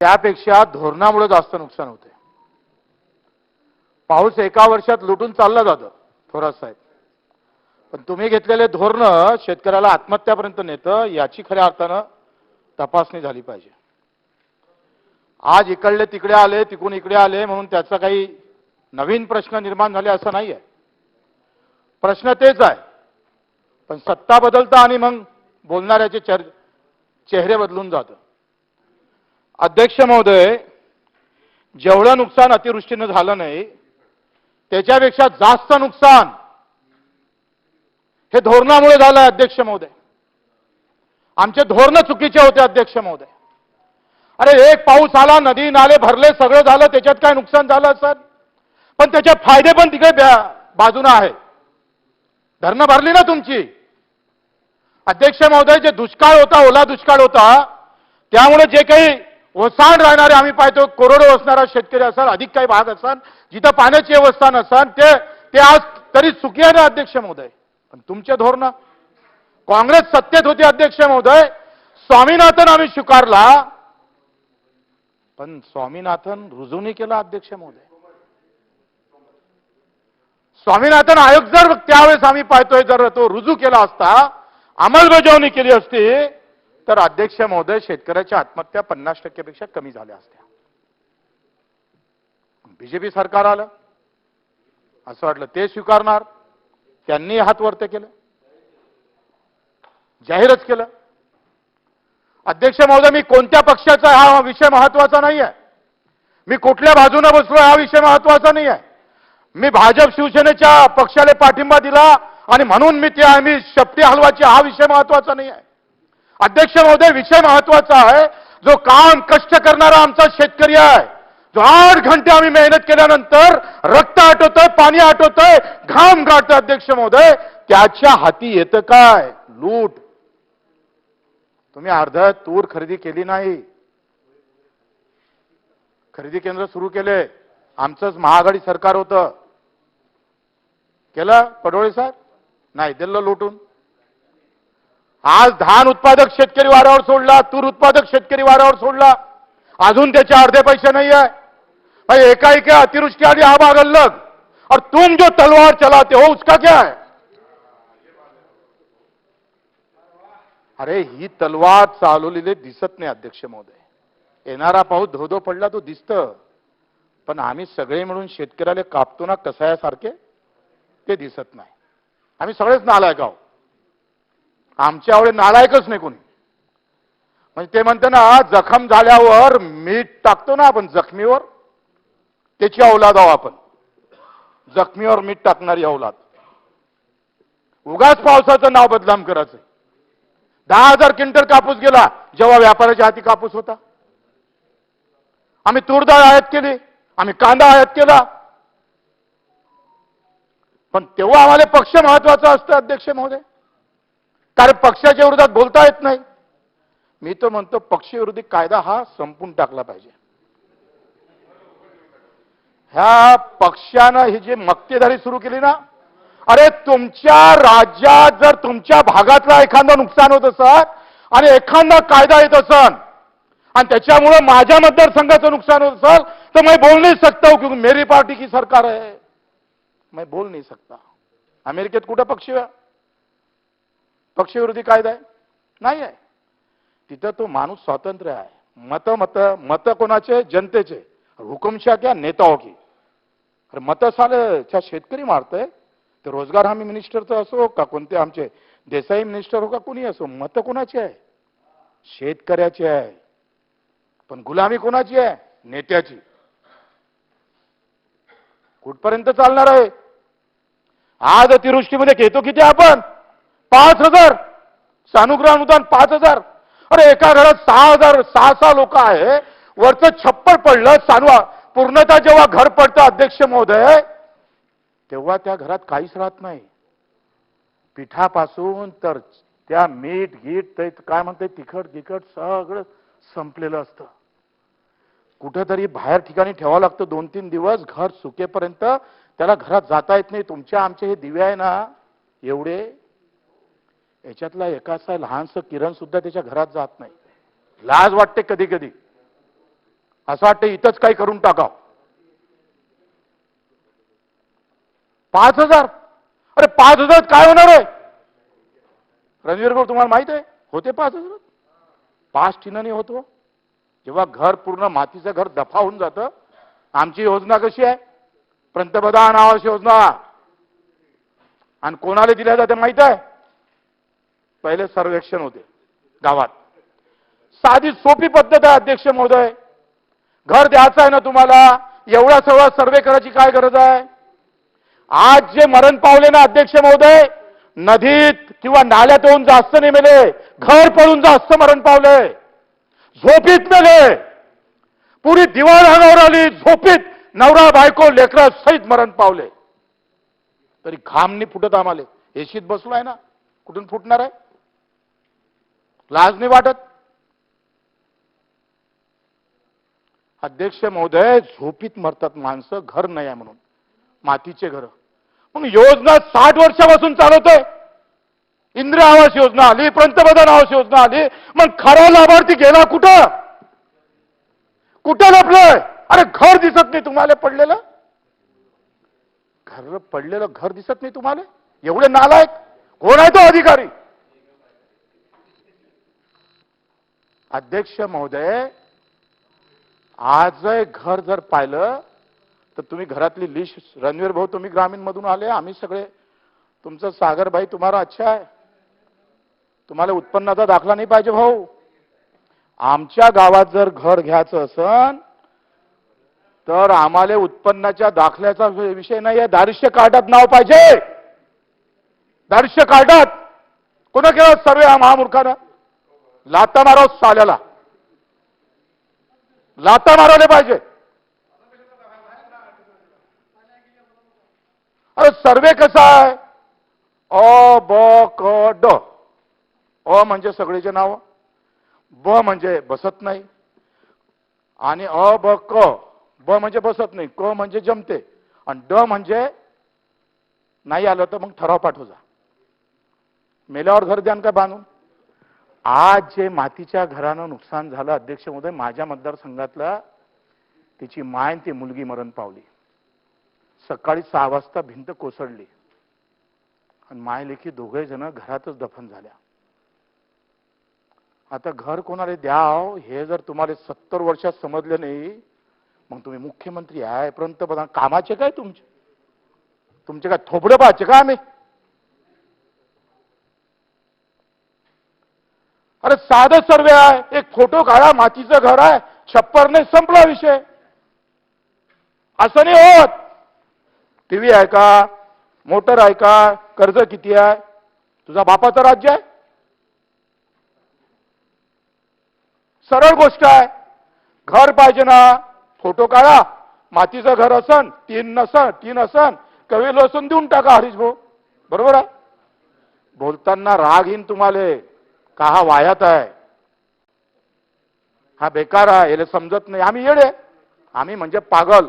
त्यापेक्षा धोरणामुळे जास्त नुकसान होते. पाऊस एका वर्षात लुटून चालला जातं थोरात साहेब. पण तुम्ही घेतलेले धोरण शेतकऱ्याला आत्महत्यापर्यंत नेतं याची खऱ्या अर्थानं तपासणी झाली पाहिजे. आज इकडले तिकडे आले तिकडून इकडे आले म्हणून त्याचा काही नवीन प्रश्न निर्माण झाले असं नाही आहे प्रश्न तेच आहे. पण सत्ता बदलता आणि मग बोलणाऱ्याचे चर चेहरे बदलून जातं. अध्यक्ष महोदय जेवढं नुकसान अतिवृष्टीनं झालं नाही त्याच्यापेक्षा जास्त नुकसान हे धोरणामुळे झालं अध्यक्ष महोदय. आमचे धोरण चुकीचे होते अध्यक्ष महोदय. अरे एक पाऊस आला नदी नाले भरले सगळं झालं त्याच्यात काय नुकसान झालं असं पण त्याचे फायदे पण तिकडे ब्या- बाजूनं आहे धरणं भरली ना तुमची. अध्यक्ष महोदय जे दुष्काळ होता ओला दुष्काळ होता त्यामुळे जे काही ओसाण राहणारे आम्ही पाहतो करोडो असणारा शेतकरी असाल अधिक काही भाग असाल जिथं पाण्याची व्यवस्था नसाल ते ते आज तरी चुकी आहे ना अध्यक्ष महोदय? पण तुमचे धोरण? काँग्रेस सत्तेत होती अध्यक्ष महोदय. स्वामीनाथन आम्ही स्वीकारला. पण स्वामीनाथन रुजूनी केला अध्यक्ष महोदय. स्वामीनाथन आयोग जर त्यावेळेस आम्ही पाहतोय जर तो रुजू केला असता अंमलबजावणी केली असती तर अध्यक्ष महोदय शेतकऱ्याच्या आत्महत्या पन्नास टक्केपेक्षा कमी झाल्या असत्या. बीजेपी सरकार आलं. असं वाटलं ते स्वीकारणार. त्यांनी हात वरते केलं. जाहीरच केलं. अध्यक्ष महोदय मी कोणत्या पक्षाचा हा विषय महत्त्वाचा नाही आहे मी कुठल्या बाजूने बसलो हा विषय महत्त्वाचा नाही आहे मी भाजप शिवसेनेच्या पक्षाला पाठिंबा दिला आणि म्हणून मी ते आम्ही शपटी हलवाची हा विषय महत्त्वाचा नाही आहे अध्यक्ष महोदय विषय महत्त्वाचा आहे. जो काम कष्ट करणारा आमचा शेतकरी आहे जो आठ घंटे आम्ही मेहनत केल्यानंतर रक्त आटवतंय पाणी आटवतंय घाम गाठतोय अध्यक्ष महोदय त्याच्या हाती येतं काय? लूट. तुम्ही अर्ध तूर खरेदी केली नाही. खरेदी केंद्र सुरू केले. आमचंच महाआघाडी सरकार होतं. केलं? पडोळे साहेब? नाही दिलं लुटून. आज धान उत्पादक शेतकरी वाऱ्यावर सोडला तूर उत्पादक शेतकरी वाऱ्यावर सोडला. अजून त्याचे अर्धे पैसे नाही आहे भाई एका अतिवृष्टि आली हा भाग अलग. और तुम जो तलवार चलाते हो उसका क्या है? अरे ही तलवार चालवलेली दिसत नाही अध्यक्ष महोदय. येणारा पाऊस धोधो पडला तो दिसत. पण आम्ही सगळे मिळून शेतकऱ्याला कापतो ना कसायासारखे ते दिसत नाही. आम्ही सगळेच नालायक आहोत. आमच्या आवडे नालायकच नाही कोणी. म्हणजे ते म्हणते ना जखम झाल्यावर मीठ टाकतो ना आपण जखमीवर त्याची औलाद आहो आपण. जखमीवर मीठ टाकणारी औलाद. उगाच पावसाचं नाव बदनाम करायचं. दहा हजार क्विंटल कापूस गेला जेव्हा व्यापाऱ्याच्या हाती कापूस होता. आम्ही तूरडाळ आयात केली आम्ही कांदा आयात केला. पण तेव्हा आम्हाला पक्ष महत्त्वाचा असतो अध्यक्ष महोदय. कारण पक्षाच्या विरोधात बोलता येत नाही. मी तर म्हणतो पक्षविरोधी कायदा हा संपून टाकला पाहिजे. ह्या पक्षानं ही जी मक्तेदारी सुरू केली ना अरे तुमच्या राज्यात जर तुमच्या भागातला एखादा नुकसान होत असत आणि एखादा कायदा येत असन आणि त्याच्यामुळं माझ्या मतदारसंघाचं नुकसान होत असल तर मी बोल नाही सकता क्योंकि मेरी पार्टी की सरकार आहे. मैं बोल नाही सकता अमेरिकेत कुठं पक्ष पक्षविरोधी कायदा आहे? नाही आहे. तिथं तो माणूस स्वातंत्र्य आहे. मत मत मत कोणाचे? जनतेचे. हुकुमशा क्या हो की अरे मत साले शेतकरी मारतंय? ते रोजगार हमी मिनिस्टरचं असो का कोणते आमचे देसाई मिनिस्टर हो का कोणी असो? मत कोणाची आहे? शेतकऱ्याची आहे. पण गुलामी कोणाची आहे? नेत्याची. कुठपर्यंत चालणार आहे? आज अतिवृष्टीमध्ये घेतो किती आपण? पाच हजार. सानुग्रह अनुदान पाच हजार. अरे एका घरात सहा हजार सहा सहा लोक आहे. वरचं छप्पर पडलं सानवा पूर्णतः जेव्हा घर पडतं अध्यक्ष महोदय तेव्हा त्या घरात काहीच राहत नाही. पिठापासून तर त्या मीठ गीठ ते काय म्हणते तिखट गिखट सगळं संपलेलं असतं. कुठेतरी बाहेर ठिकाणी ठेवावं लागतं दोन तीन दिवस घर सुकेपर्यंत त्याला घरात जाता येत नाही. तुमच्या आमचे हे दिवे आहे ना एवढे याच्यातला एकाचा लहानसं किरण सुद्धा त्याच्या घरात जात नाही. लाज वाटते कधी कधी असं वाटतं इथंच काही करून टाकाव. पाच हजार. अरे पाच हजार काय होणार आहे? रणवीर भाऊ तुम्हाला माहीत आहे? होते पाच हजार. पाच ठिकाणी होतो. जेव्हा घर पूर्ण मातीचं घर दफा होऊन जातं आमची योजना कशी आहे? पंतप्रधान आवास योजना. आणि कोणाला दिल्या जाते माहीत आहे? पहिले सर्वेक्षण होते गावात. साधी सोपी पद्धत आहे अध्यक्ष महोदय. घर द्यायचं आहे ना तुम्हाला? एवढा सगळा सर्वे करायची काय गरज आहे? आज जे मरण पावले ना अध्यक्ष महोदय नदीत किंवा नाल्यात येऊन जास्त नाही मेले घर पडून जास्त मरण पावले. झोपीत मेले पुरी दिवाळ अंगावर आली झोपीत नवरा बायको लेकरा सहित मरण पावले. तरी घामनी फुटत आम्हाला. एशीत बसलो आहे ना? कुठून फुटणार आहे? लाज नाही वाटत? अध्यक्ष महोदय झोपीत मरतात माणसं घर नाही आहे म्हणून. मातीचे घर. मग योजना साठ वर्षापासून चालवतोय. इंदिरा आवास योजना आली पंतप्रधान आवास योजना आली. मग खरा लाभार्थी गेला कुठं? कुठं लपलंय? अरे घर दिसत नाही तुम्हाला पडलेलं? घर पडलेलं घर दिसत नाही तुम्हाला? एवढे नालायक. कोण आहे तो अधिकारी? अध्यक्ष महोदय आज घर जर पाहिलं तर तुम्ही घरातली लिस्ट रणवीर भाऊ तुम्ही ग्रामीण मधून आले आम्ही सगळे. तुमचं सागरबाई तुम्हाला अच्छा आहे. तुम्हाला उत्पन्नाचा दाखला नाही पाहिजे भाऊ. आमच्या गावात जर घर घ्यायचं असन तर आम्हाला उत्पन्नाच्या दाखल्याचा विषय नाही आहे दारिश्य कार्डात नाव पाहिजे. दारिश्य कार्डात. कोणा केलं सर्वे हा महामूर्खानं? लाता मारव साल्याला. लाता मारवले पाहिजे. अरे सर्वे कसा आहे? अ ब क ड. अ म्हणजे सगळीचे नाव. ब म्हणजे बसत नाही. आणि अ ब क. ब म्हणजे बसत नाही. क म्हणजे जमते. आणि ड म्हणजे नाही आलं तर मग ठराव पाठव जा. मेल्यावर घर द्यान का बांधून. आज जे मातीच्या घरानं नुकसान झालं अध्यक्ष महोदय माझ्या मतदारसंघातला तिची माय आणि ती मुलगी मरण पावली. सकाळी सहा वाजता भिंत कोसळली. आणि माय लेखी दोघे जण घरातच दफन झाल्या. आता घर कोणाला द्याव हे जर तुम्हाला सत्तर वर्षात समजलं नाही मग तुम्ही मुख्यमंत्री आहे पंतप्रधान कामाचे काय तुमचे? तुमचे काय थोबडं पाहायचे का आम्ही? अरे साधं सर्वे आहे. एक फोटो काढा मातीचं घर आहे. छप्पर नाही संपला विषय. असं नाही होत. टीव्ही आहे का? मोटर आहे का? कर्ज किती आहे? तुझा बापाचं राज्य आहे? सरळ गोष्ट आहे. घर पाहिजे ना. फोटो काढा मातीचं घर असन तीन नसन तीन असन. कवी लसून देऊन टाका हरीश भाऊ. बरोबर आहे? बोलताना राग येईन तुम्हाला. का हा वायात आहे? हा बेकार आहे याला समजत नाही. आम्ही येडे. आम्ही म्हणजे पागल.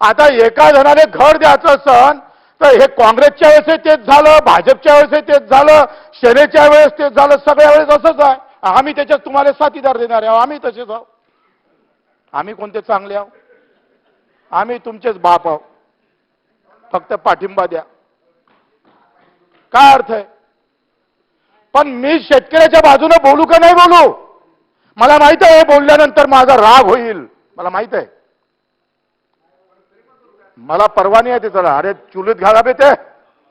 आता एका जणाने घर द्यायचं असन तर हे काँग्रेसच्या वेळेस तेच झालं भाजपच्या वेळेस तेच झालं सेनेच्या वेळेस तेच झालं सगळ्या वेळेस असंच आहे. आम्ही त्याच्यात तुम्हाला साथीदार देणार आहोत. आम्ही तसेच आहोत. आम्ही कोणते चांगले आहोत? आम्ही तुमचेच बाप आहोत. फक्त पाठिंबा द्या. काय अर्थ आहे? पण मी शेतकऱ्याच्या बाजूने बोलू का नाही बोलू? मला माहीत आहे बोलल्यानंतर माझा राग होईल. मला माहीत आहे. मला परवानी आहे त्याचा अरे चुलीत घाला बे ते.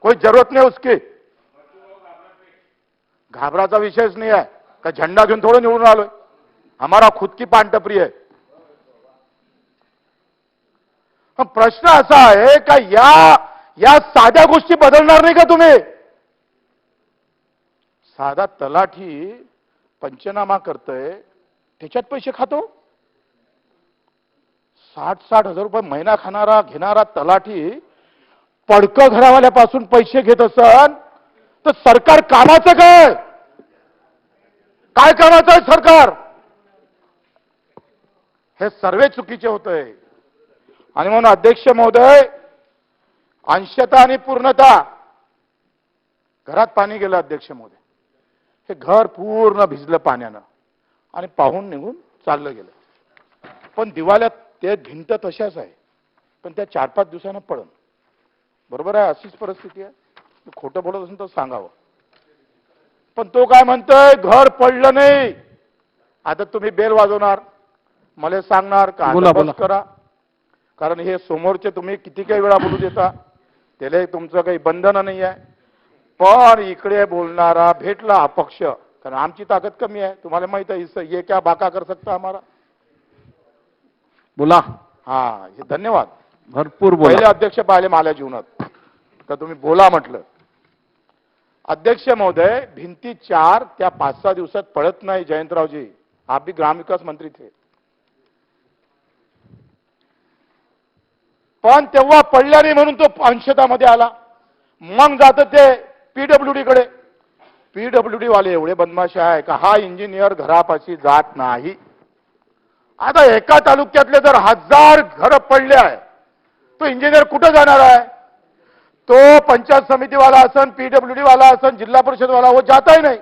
कोई जरूरत नाही उसकी. घाबराचा विषयच नाही आहे. का झंडा घेऊन थोडं निवडून आलोय? हमारा खुद की पानटपरी आहे पण प्रश्न असा आहे का या या साध्या गोष्टी बदलणार नाही का तुम्ही? साधा तलाठी पंचनामा करतोय त्याच्यात पैसे खातो? साठ साठ हजार रुपये महिना खाणारा घेणारा तलाठी पडकं घरावाल्यापासून पैसे घेत असन तर सरकार कामाचं काय? काय कामाचं आहे सरकार? हे सर्वे चुकीचे होतंय. आणि म्हणून अध्यक्ष महोदय अंशता आणि पूर्णता घरात पाणी गेलं अध्यक्ष महोदय. हे घर पूर्ण भिजलं पाण्यानं. आणि पाहून निघून चाललं गेलं. पण दिवाल्यात ते भिंत तशाच आहे. पण त्या चार पाच दिवसानं पडन. बरोबर आहे? अशीच परिस्थिती आहे. खोटं बोलत असेल तर सांगावं. पण तो काय म्हणतोय? घर पडलं नाही. आता तुम्ही बेल वाजवणार. मला सांगणार का? बस. करा. कारण हे समोरचे तुम्ही किती काही वेळा बोलू देता. त्याला तुमचं काही बंधन नाही आहे. पण इकडे बोलणारा भेटला अपक्ष. कारण आमची ताकद कमी आहे. तुम्हाला माहीत आहे ये क्या बाका कर सकता हमारा? बोला. हा हे धन्यवाद. भरपूर पहिले अध्यक्ष पाहिले माझ्या जीवनात. का तुम्ही बोला म्हटलं. अध्यक्ष महोदय भिंती चार त्या पाच सहा दिवसात पडत नाही जयंतरावजी. आप भी ग्रामविकास मंत्री थे. पण तेव्हा पडल्या नाही म्हणून तो अंशतामध्ये आला. मग जात ते पीडब्ल्यूडी कडे. पीडब्ल्यूडी वाले एवढे बदमाश आहे का? हा इंजिनियर घरापाशी जात नाही. आता एका तालुक्यातले जर हजार घर पडले आहे तो इंजिनियर कुठं जाणार आहे? तो पंचायत समितीवाला असन पीडब्ल्यूडी वाला असन जिल्हा परिषदवाला हो जाताही नाही.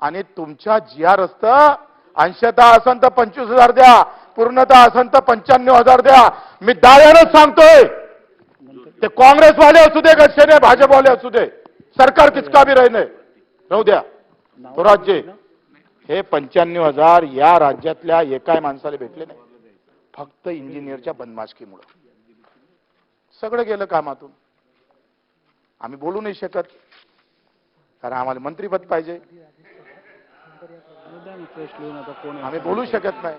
आणि तुमच्या जी आर असतं अंशतः असन तर पंचवीस हजार द्या पूर्णतः असन तर पंच्याण्णव हजार द्या. मी दाव्यानंच सांगतोय ते काँग्रेसवाले असू दे का भाजपवाले असू दे. सरकार किसका भी रहने राहू द्या। तो राज्य हे पंच्याण्णव हजार या राज्यातल्या एकाही माणसाला भेटले नाही. फक्त इंजिनियरच्या बदमाशकीमुळं. सगळं गेलं कामातून. आम्ही बोलू नाही शकत कारण आम्हाला मंत्रीपद पाहिजे. आम्ही बोलू शकत नाही.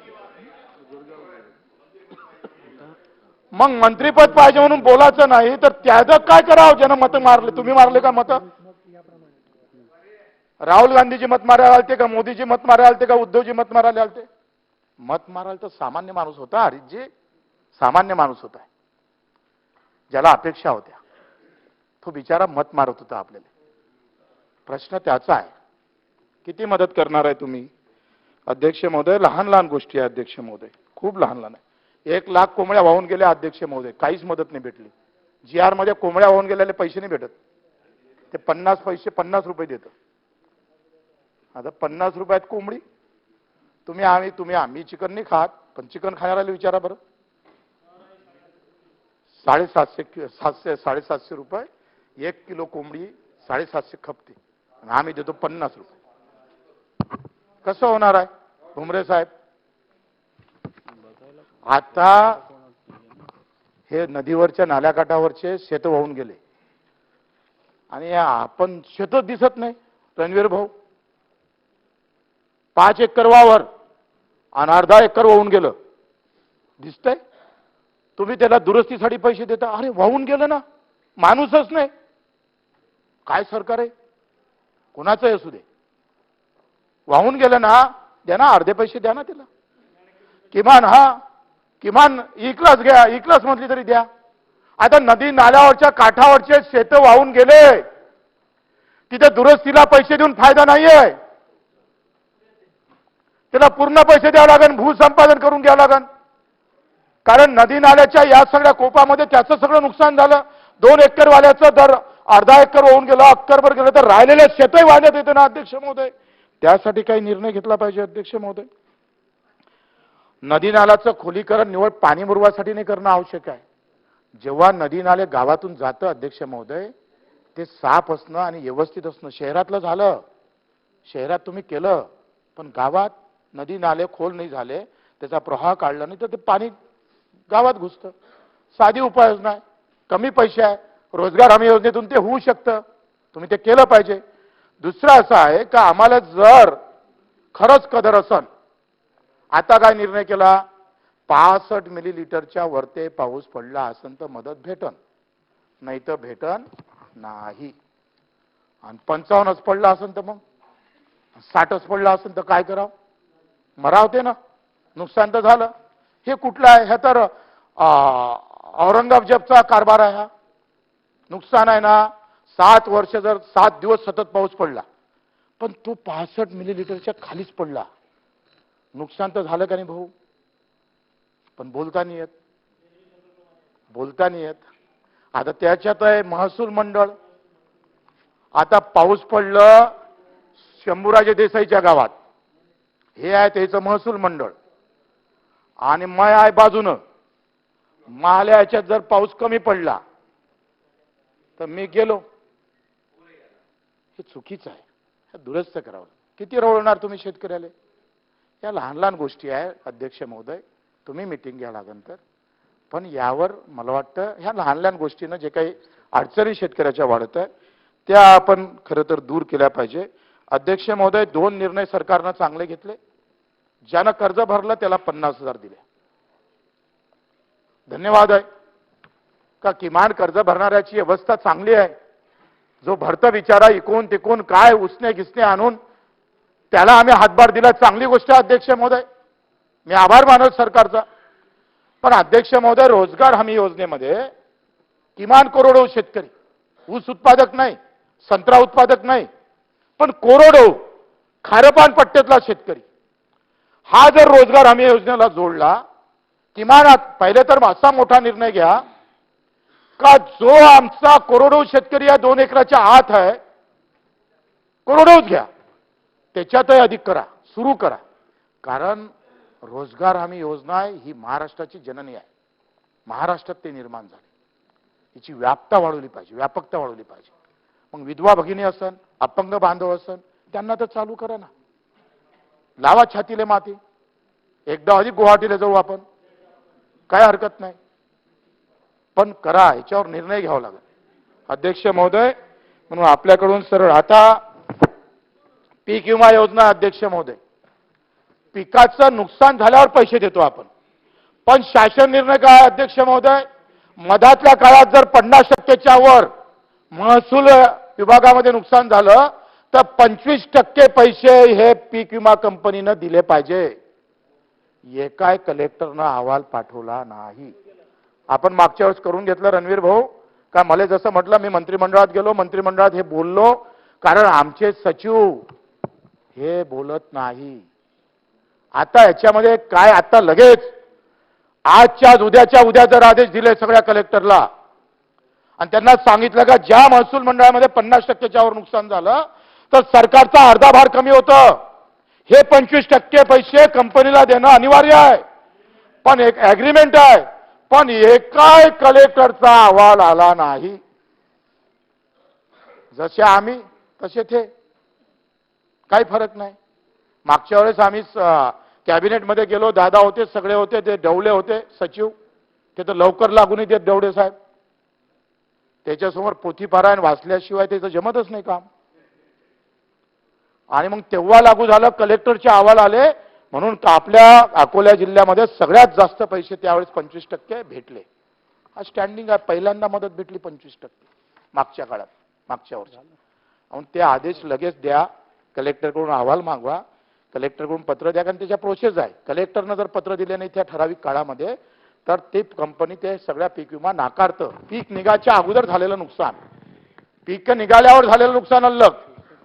मग मंत्रीपद पाहिजे म्हणून बोलायचं नाही तर त्याचं काय करावं? ज्यानं मत मारले तुम्ही मारले का मत? राहुल गांधीची मत मारायला आलते का? मोदीची मत मारायला आलते का? उद्धवजी मत मारायला आलते? मत मारायला तर सामान्य माणूस होता हरितजी. सामान्य माणूस होता. ज्याला अपेक्षा होत्या. तो बिचारा मत मारत होता आपल्याला. प्रश्न त्याचा आहे. किती मदत करणार आहे तुम्ही? अध्यक्ष महोदय लहान लहान गोष्टी आहे अध्यक्ष महोदय. खूप लहान लहान आहे. एक लाख कोंबड्या वाहून गेल्या अध्यक्ष महोदय. काहीच मदत नाही भेटली. जी आरमध्ये कोंबड्या वाहून गेलेले पैसे नाही भेटत. ते पन्नास पैसे पन्नास रुपये देतं. आता पन्नास रुपयात कोंबडी. तुम्ही आम्ही तुम्ही आम्ही चिकन नाही खात पण चिकन खाणाऱ्याला विचारा बरं. साडेसातशे कि- सातशे साडेसातशे रुपये एक किलो कोंबडी साडेसातशे खपते. आणि आम्ही देतो पन्नास रुपये. कसं होणार आहे? भुमरे साहेब आता हे नदीवरच्या नाल्याकाठावरचे शेत वाहून गेले. आणि आपण शेतच दिसत नाही रणवीर भाऊ. पाच एकर वावर आणि अर्धा एकर वाहून गेलं. दिसतंय? तुम्ही त्याला दुरुस्तीसाठी पैसे देता. अरे वाहून गेलं ना. माणूसच नाही. काय सरकार आहे? कोणाचंही असू दे. वाहून गेलं ना द्या ना अर्धे पैसे द्या ना त्याला. किमान हा किमान e ई क्लास घ्या e ई क्लास मधली तरी द्या. आता नदी नाल्यावरच्या काठावरचे शेत वाहून गेले. तिथे दुरुस्तीला पैसे देऊन फायदा नाहीये. त्याला पूर्ण पैसे द्यावं लागेल भूसंपादन करून घ्यावं लागेल कारण नदी नाल्याच्या या सगळ्या कोपामध्ये त्याचं सगळं नुकसान झालं. दोन एकर वाल्याचं दर अर्धा एकर होऊन गेलं अक्करभर गेलं तर राहिलेले शेतही वाढण्यात येतं ना अध्यक्ष महोदय. त्यासाठी काही निर्णय घेतला पाहिजे अध्यक्ष महोदय. नदी नाल्याचं खोलीकरण निवड पाणी मुरवासाठी नाही करणं आवश्यक आहे. जेव्हा नदी नाले गावातून जातं अध्यक्ष महोदय ते साफ असणं आणि व्यवस्थित असणं शहरातलं झालं. शहरात तुम्ही केलं पण गावात नदी नाले खोल नाही झाले त्याचा प्रवाह काढला नाही तर ते पाणी गावात घुसतं. साधी उपाययोजना आहे. कमी पैसे आहे. रोजगार हमी योजनेतून ते होऊ शकतं. तुम्ही ते केलं पाहिजे. दुसरं असं आहे का आम्हाला जर खरंच कदर असन आता काय निर्णय केला? पासष्ट मिलीलिटरच्या वरते पाऊस पडला असेल तर मदत भेटन. नाही तर भेटन नाही. आणि पंचावन्नच पडला असेल तर मग? साठच पडला असेल तर काय करावं? मरावते ना. नुकसान तर झालं. हे कुठलं आहे? ह्या तर अं, कारभार आहे हा. नुकसान आहे ना. सात वर्ष जर सात दिवस सतत पाऊस पडला. पण तो पासष्ट मिलीलिटरच्या खालीच पडला. नुकसान तर झालं का नाही भाऊ? पण बोलता नाही येत. बोलता नाही येत. आता त्याच्यात आहे महसूल मंडळ. आता पाऊस पडलं शंभूराजे देसाईच्या गावात. हे आहे त्याचं महसूल मंडळ. आणि मय आहे बाजूनं. माल्या याच्यात जर पाऊस कमी पडला तर मी गेलो. हे चुकीचं आहे. हे दुरुस्त करावं. किती रवळणार तुम्ही शेतकऱ्याला? या लहान लहान गोष्टी आहे अध्यक्ष महोदय. तुम्ही मिटिंग घ्या लागन तर. पण यावर मला वाटतं ह्या लहान लहान गोष्टीनं जे काही अडचणी शेतकऱ्याच्या वाढत आहे त्या आपण खरं तर दूर केल्या पाहिजे. अध्यक्ष महोदय दोन निर्णय सरकारनं चांगले घेतले. ज्यानं कर्ज भरलं त्याला पन्नास हजार दिले. धन्यवाद आहे. का किमान कर्ज भरणाऱ्याची व्यवस्था चांगली आहे? जो भरता बिचारा इकून तिकून काय उसने घिसणे आणून त्याला आम्ही हातभार दिला. चांगली गोष्ट अध्यक्ष महोदय. मी आभार मानत सरकारचा. पण अध्यक्ष महोदय रोजगार हमी योजनेमध्ये किमान करोडो शेतकरी. ऊस उत्पादक नाही संत्रा उत्पादक नाही पण कोरोडो खारपान पट्ट्यातला शेतकरी. हा जर रोजगार हमी योजनेला जोडला किमान आत- पहिले तर असा मोठा निर्णय घ्या का जो आमचा करोडो शेतकरी या दोन एकराच्या आत आहे करोडोच घ्या. त्याच्यातही अधिक करा सुरू करा. कारण रोजगार हमी योजना आहे ही महाराष्ट्राची जननी आहे. महाराष्ट्रात ते निर्माण झाले. हिची व्यापता वाढवली पाहिजे व्यापकता वाढवली पाहिजे. मग विधवा भगिनी असन अपंग बांधव असन त्यांना तर चालू करा ना. लावा छातीले माती. एकदा अधिक गुवाहाटीला जाऊ आपण. काय हरकत नाही. पण करा याच्यावर निर्णय घ्यावा लागेल. अध्यक्ष महोदय म्हणून आपल्याकडून सरळ आता पीक विमा योजना अध्यक्ष महोदय. पिकाचं नुकसान झाल्यावर पैसे देतो आपण. पण शासन निर्णय काय अध्यक्ष महोदय? मधातल्या काळात जर पन्नास टक्केच्या वर महसूल विभागामध्ये नुकसान झालं तर पंचवीस टक्के पैसे हे पीक विमा कंपनीनं दिले पाहिजे. एकाय कलेक्टरनं अहवाल पाठवला नाही. आपण मागच्या वेळेस करून घेतलं रणवीर भाऊ. का मला जसं म्हटलं मी मंत्रिमंडळात गेलो मंत्रिमंडळात हे बोललो. कारण आमचे सचिव हे बोलत नाही. आता याच्यामध्ये काय आता लगेच आजच्या आज उद्याच्या उद्या जर आदेश दिले सगळ्या कलेक्टरला आणि त्यांना सांगितलं का ज्या महसूल मंडळामध्ये पन्नास टक्क्याच्यावर वर नुकसान झालं तर सरकारचा अर्धा भार कमी होतं. हे पंचवीस टक्के पैसे कंपनीला देणं अनिवार्य आहे. पण एक ऍग्रीमेंट आहे. पण एकाय कलेक्टरचा अहवाल आला नाही. जसे आम्ही तसे ते काही फरक नाही. मागच्या वेळेस आम्ही कॅबिनेटमध्ये गेलो दादा होते सगळे होते ते डवले होते सचिव. ते तर लवकर लागूनही देत डवडे साहेब. त्याच्यासमोर पोथी पारायण वाचल्याशिवाय त्याचं जमतच नाही काम. आणि मग तेव्हा लागू झालं कलेक्टरचे अहवाल आले म्हणून आपल्या अकोला जिल्ह्यामध्ये सगळ्यात जास्त पैसे त्यावेळेस पंचवीस टक्के भेटले. हा स्टँडिंग आहे. पहिल्यांदा मदत भेटली पंचवीस टक्के मागच्या काळात मागच्या वर्षी. म्हणून ते आदेश लगेच द्या. कलेक्टरकडून अहवाल मागवा कलेक्टरकडून पत्र द्या कारण त्याच्या प्रोसेस आहे. कलेक्टरनं जर पत्र दिले नाही त्या ठराविक काळामध्ये तर ते कंपनी ते सगळ्या पीक विमा नाकारतं. पीक निघाच्या अगोदर झालेलं नुकसान. पीक निघाल्यावर झालेलं नुकसान अलग.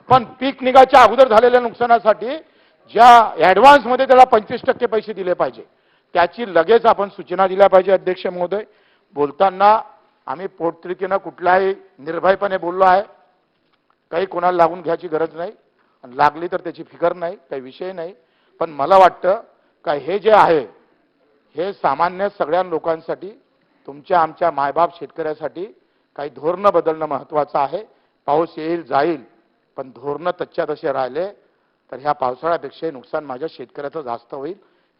पण पीक निघाच्या अगोदर झालेल्या नुकसानासाठी ज्या ऍडव्हान्समध्ये त्याला पंचवीस टक्के पैसे दिले पाहिजे त्याची लगेच आपण सूचना दिल्या पाहिजे अध्यक्ष महोदय. बोलताना आम्ही पोटतिडकीनं कुठलाही निर्भयपणे बोललो आहे. काही कोणाला लागून घ्यायची गरज नाही. आणि लागली तर त्याची फिकर नाही काही विषय नाही. पण मला वाटतं का हे जे आहे हे सामान्य सगळ्या लोकांसाठी तुमच्या आमच्या मायबाप शेतकऱ्यासाठी काही धोरणं बदलणं महत्वाचं आहे. पाऊस येईल जाईल पण धोरणं तच्च्या तसे राहिले तर ह्या पावसाळ्यापेक्षाही नुकसान माझ्या शेतकऱ्याचं जास्त होईल.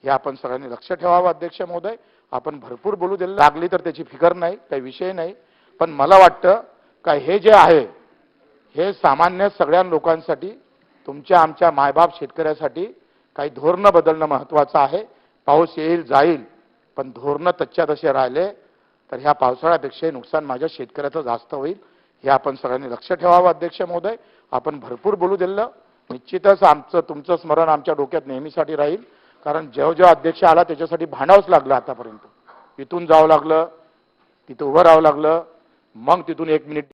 हे आपण सगळ्यांनी लक्ष ठेवावं अध्यक्ष महोदय. आपण भरपूर बोलू दिलं. लागली तर त्याची फिकर नाही काही विषय नाही. पण मला वाटतं का हे जे आहे हे सामान्य सगळ्या लोकांसाठी तुमच्या आमच्या मायबाप शेतकऱ्यासाठी काही धोरणं बदलणं महत्वाचं आहे. पाऊस येईल जाईल पण धोरणं तच्च्या तसे राहिले तर ह्या पावसाळ्यापेक्षाही नुकसान माझ्या शेतकऱ्याचं जास्त होईल. हे आपण सगळ्यांनी लक्ष ठेवावं अध्यक्ष महोदय. आपण भरपूर बोलू दिलं. निश्चितच आमचं तुमचं स्मरण आमच्या डोक्यात नेहमीसाठी राहील. कारण जेव्हा जेव्हा अध्यक्ष आला त्याच्यासाठी भांडावंच लागलं आतापर्यंत. इथून जावं लागलं तिथं उभं राहावं लागलं. मग तिथून एक मिनिट